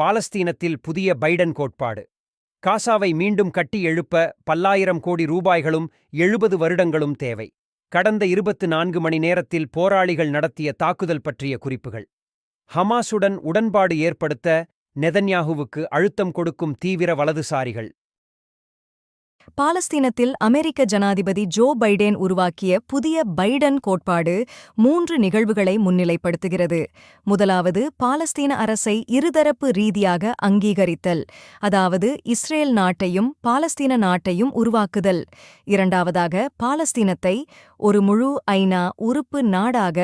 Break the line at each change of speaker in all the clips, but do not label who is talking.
பாலஸ்தீனத்தில் புதிய பைடன் கோட்பாடு. காசாவை மீண்டும் கட்டி எழுப்ப பல்லாயிரம் கோடி ரூபாய்களும் எழுபது வருடங்களும் தேவை. கடந்த இருபத்து நான்கு மணி நேரத்தில் போராளிகள் நடத்திய தாக்குதல் பற்றிய குறிப்புகள். ஹமாசுடன் உடன்பாடு ஏற்படுத்த நெதன்யாகுவுக்கு அழுத்தம் கொடுக்கும் தீவிர வலதுசாரிகள்.
பாலஸ்தீனத்தில் அமெரிக்க ஜனாதிபதி ஜோ பைடேன் உருவாக்கிய புதிய பைடன் கோட்பாடு மூன்று நிகழ்வுகளை முன்னிலைப்படுத்துகிறது. முதலாவது பாலஸ்தீன அரசை இருதரப்பு ரீதியாக அங்கீகரித்தல் அதாவது இஸ்ரேல் நாட்டையும் பாலஸ்தீன நாட்டையும் உருவாக்குதல். இரண்டாவதாக பாலஸ்தீனத்தை ஒரு முழு ஐநா உறுப்பு நாடாக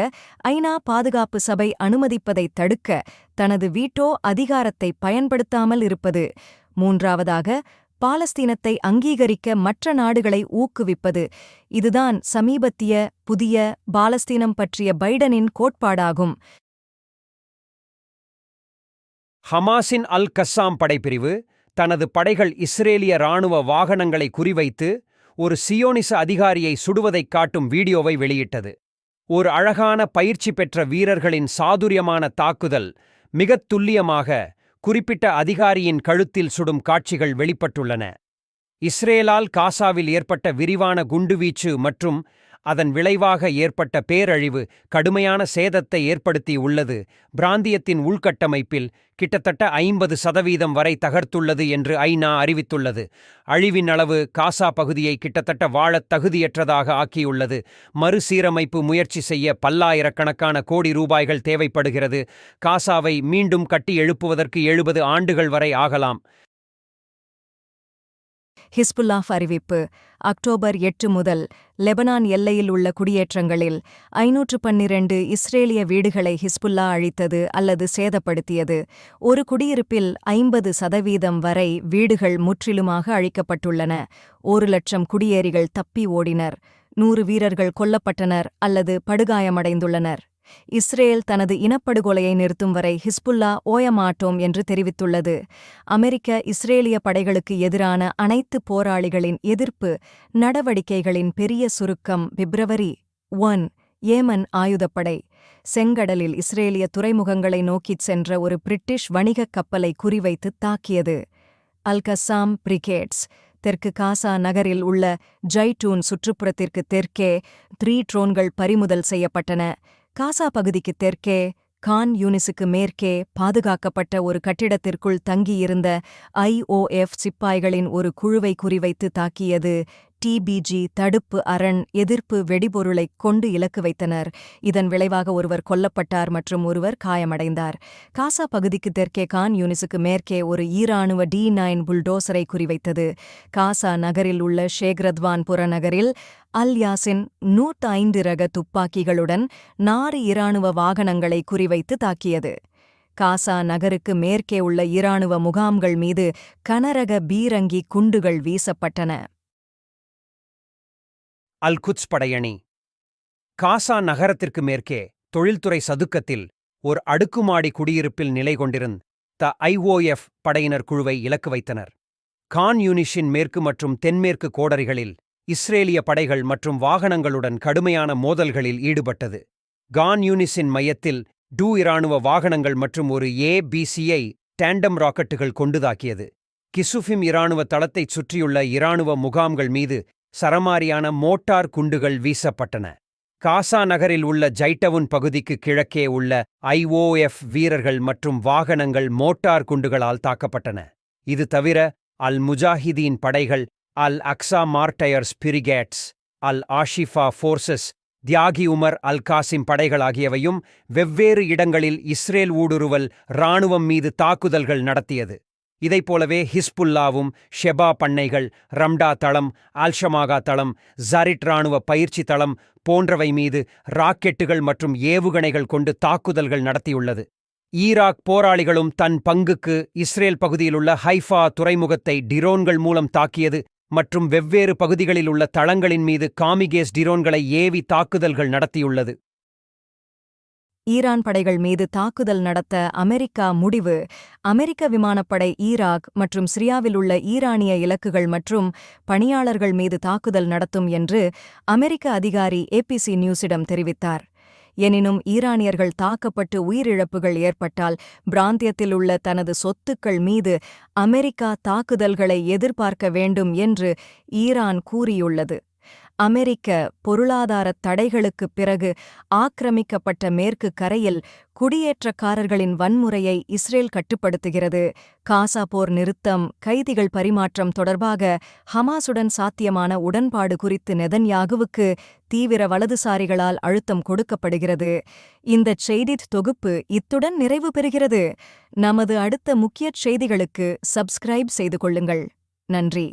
ஐநா பாதுகாப்பு சபை அனுமதிப்பதை தடுக்க தனது வீட்டோ அதிகாரத்தை பயன்படுத்தாமல் இருப்பது. மூன்றாவதாக பாலஸ்தீனத்தை அங்கீகரிக்க மற்ற நாடுகளை ஊக்குவிப்பது. இதுதான் சமீபத்திய புதிய பாலஸ்தீனம் பற்றிய பைடனின் கோட்பாடாகும்.
ஹமாஸின் அல் கஸ்ஸாம் படைப்பிரிவு தனது படைகள் இஸ்ரேலிய ராணுவ வாகனங்களை குறிவைத்து ஒரு சியோனிச அதிகாரியை சுடுவதைக் காட்டும் வீடியோவை வெளியிட்டது. ஒரு அழகான பயிற்சி பெற்ற வீரர்களின் சாதுரியமான தாக்குதல் மிகத் துல்லியமாக குறிப்பிட்ட அதிகாரியின் கழுத்தில் சுடும் காட்சிகள் வெளிப்பட்டுள்ளன. இஸ்ரேலால் காசாவில் ஏற்பட்ட விரிவான குண்டுவீச்சு மற்றும் அதன் விளைவாக ஏற்பட்ட பேரழிவு கடுமையான சேதத்தை ஏற்படுத்தி உள்ளது. பிராந்தியத்தின் உள்கட்டமைப்பில் கிட்டத்தட்ட ஐம்பது சதவீதம் வரை தகர்த்துள்ளது என்று ஐநா அறிவித்துள்ளது. அழிவின் அளவு காசா பகுதியை கிட்டத்தட்ட வாழத் தகுதியற்றதாக ஆக்கியுள்ளது. மறுசீரமைப்பு முயற்சி செய்ய பல்லாயிரக்கணக்கான கோடி ரூபாய்கள் தேவைப்படுகிறது. காசாவை மீண்டும் கட்டி எழுப்புவதற்கு எழுபது ஆண்டுகள் வரை ஆகலாம்.
ஹிஸ்புல்லாஃப் அறிவிப்பு. அக்டோபர் எட்டு முதல் லெபனான் எல்லையில் உள்ள குடியேற்றங்களில் ஐநூற்று பன்னிரண்டு இஸ்ரேலிய வீடுகளை ஹிஸ்புல்லா அழித்தது அல்லது சேதப்படுத்தியது. ஒரு குடியிருப்பில் ஐம்பது சதவீதம் வரை வீடுகள் முற்றிலுமாக அழிக்கப்பட்டுள்ளன. ஒரு லட்சம் குடியேறிகள் தப்பி ஓடினர். நூறு வீரர்கள் கொல்லப்பட்டனர் அல்லது படுகாயமடைந்துள்ளனர். இஸ்ரேல் தனது இனப்படுகொலையை நிறுத்தும் வரை ஹிஸ்புல்லா ஓயமாட்டோம் என்று தெரிவித்துள்ளது. அமெரிக்க இஸ்ரேலிய படைகளுக்கு எதிரான அனைத்து போராளிகளின் எதிர்ப்பு நடவடிக்கைகளின் பெரிய சுருக்கம் பிப்ரவரி ஒன் ஏமன் ஆயுதப்படை. செங்கடலில் இஸ்ரேலிய துறைமுகங்களை நோக்கிச் சென்ற ஒரு பிரிட்டிஷ் வணிகக் கப்பலை குறிவைத்து தாக்கியது. Al Qassam Brigades. தெற்கு காசா நகரில் உள்ள ஜைடூன் சுற்றுப்புறத்திற்கு தெற்கே த்ரீ ட்ரோன்கள் பறிமுதல் செய்யப்பட்டன. காசா பகுதிக்கு தெற்கே கான் யூனிஸுக்கு மேற்கே பாதுகாக்கப்பட்ட ஒரு கட்டிடத்திற்குள் தங்கியிருந்த ஐஓஎஃப் சிப்பாய்களின் ஒரு குழுவை குறிவைத்து தாக்கியது டிபிஜி தடுப்பு அரண் எதிர்ப்பு வெடிபொருளைக் கொண்டு இலக்கு வைத்தனர். இதன் விளைவாக ஒருவர் கொல்லப்பட்டார் மற்றும் ஒருவர் காயமடைந்தார். காசா பகுதிக்கு தெற்கே கான் யூனிஸுக்கு மேற்கே ஒரு ஈராணுவ டி நைன் புல்டோசரை குறிவைத்தது. காசா நகரில் உள்ள ஷேக்ரத்வான் புறநகரில் அல் யாசின் நூற்று ஐந்து ரக துப்பாக்கிகளுடன் நாறு இராணுவ வாகனங்களை குறிவைத்து தாக்கியது. காசா நகருக்கு மேற்கே உள்ள இராணுவ முகாம்கள் மீது கனரக பீரங்கி குண்டுகள் வீசப்பட்டன.
அல் குட்ஸ் படையணி. காசா நகரத்திற்கு மேற்கே தொழில்துறை சதுக்கத்தில் ஒரு அடுக்குமாடி குடியிருப்பில் நிலை கொண்டிருந்த த ஐஓஎஃப் படையினர் குழுவை இலக்கு வைத்தனர். கான் யூனிஷின் மேற்கு மற்றும் தென்மேற்கு கோடரிகளில் இஸ்ரேலிய படைகள் மற்றும் வாகனங்களுடன் கடுமையான மோதல்களில் ஈடுபட்டது. கான் யூனிஸின் மையத்தில் டூ இராணுவ வாகனங்கள் மற்றும் ஒரு ஏபிசியை டேண்டம் ராக்கெட்டுகள் கொண்டுதாக்கியது. கிசுஃபிம் இராணுவ தளத்தைச் சுற்றியுள்ள இராணுவ முகாம்கள் மீது சரமாரியான மோட்டார் குண்டுகள் வீசப்பட்டன. காசா நகரில் உள்ள ஜைட்டவுன் பகுதிக்கு கிழக்கே உள்ள ஐஓஎஃப் வீரர்கள் மற்றும் வாகனங்கள் மோட்டார் குண்டுகளால் தாக்கப்பட்டன. இது தவிர அல் முஜாஹிதீன் படைகள் Al Aqsa Martyrs Brigades Al Ashifa Forces தியாகி உமர் அல் காசிம் படைகள் ஆகியவையும் வெவ்வேறு இடங்களில் இஸ்ரேல் ஊடுருவல் இராணுவம் மீது தாக்குதல்கள் நடத்தியது. இதைப்போலவே ஹிஸ்புல்லாவும் ஷெபா பண்ணைகள் ரம்டா தளம் ஆல்ஷமாகா தளம் ஜரிட் ராணுவ பயிற்சி தளம் போன்றவை மீது ராக்கெட்டுகள் மற்றும் ஏவுகணைகள் கொண்டு தாக்குதல்கள் நடத்தியுள்ளது. ஈராக் போராளிகளும் தன் பங்குக்கு இஸ்ரேல் பகுதியிலுள்ள ஹைஃபா துறைமுகத்தை டிரோன்கள் மூலம் தாக்கியது மற்றும் வெவ்வேறு பகுதிகளில் உள்ள தளங்களின் மீது காமிகேஸ் டிரோன்களை ஏவி தாக்குதல்கள் நடத்தியுள்ளது.
ஈரான் படைகள் மீது தாக்குதல் நடத்த அமெரிக்கா முடிவு. அமெரிக்க விமானப்படை ஈராக் மற்றும் சிரியாவில் உள்ள ஈரானிய இலக்குகள் மற்றும் பணியாளர்கள் மீது தாக்குதல் நடத்தும் என்று அமெரிக்க அதிகாரி ஏபிசி நியூஸிடம் தெரிவித்தார். எனினும் ஈரானியர்கள் தாக்கப்பட்டு உயிரிழப்புகள் ஏற்பட்டால் பிராந்தியத்தில் உள்ள தனது சொத்துக்கள் மீது அமெரிக்கா தாக்குதல்களை எதிர்பார்க்க வேண்டும் என்று ஈரான் கூறியுள்ளது. அமெரிக்க பொருளாதாரத் தடைகளுக்குப் பிறகு ஆக்கிரமிக்கப்பட்ட மேற்கு கரையில் குடியேற்றக்காரர்களின் வன்முறையை இஸ்ரேல் கட்டுப்படுத்துகிறது. காசா போர் நிறுத்தம் கைதிகள் பரிமாற்றம் தொடர்பாக ஹமாசுடன் சாத்தியமான உடன்பாடு குறித்து நெதன்யாகுவுக்கு தீவிர வலதுசாரிகளால் அழுத்தம் கொடுக்கப்படுகிறது. இந்தச் செய்தித் தொகுப்பு இத்துடன் நிறைவு பெறுகிறது. நமது அடுத்த முக்கியச் செய்திகளுக்கு சப்ஸ்கிரைப் செய்து கொள்ளுங்கள். நன்றி.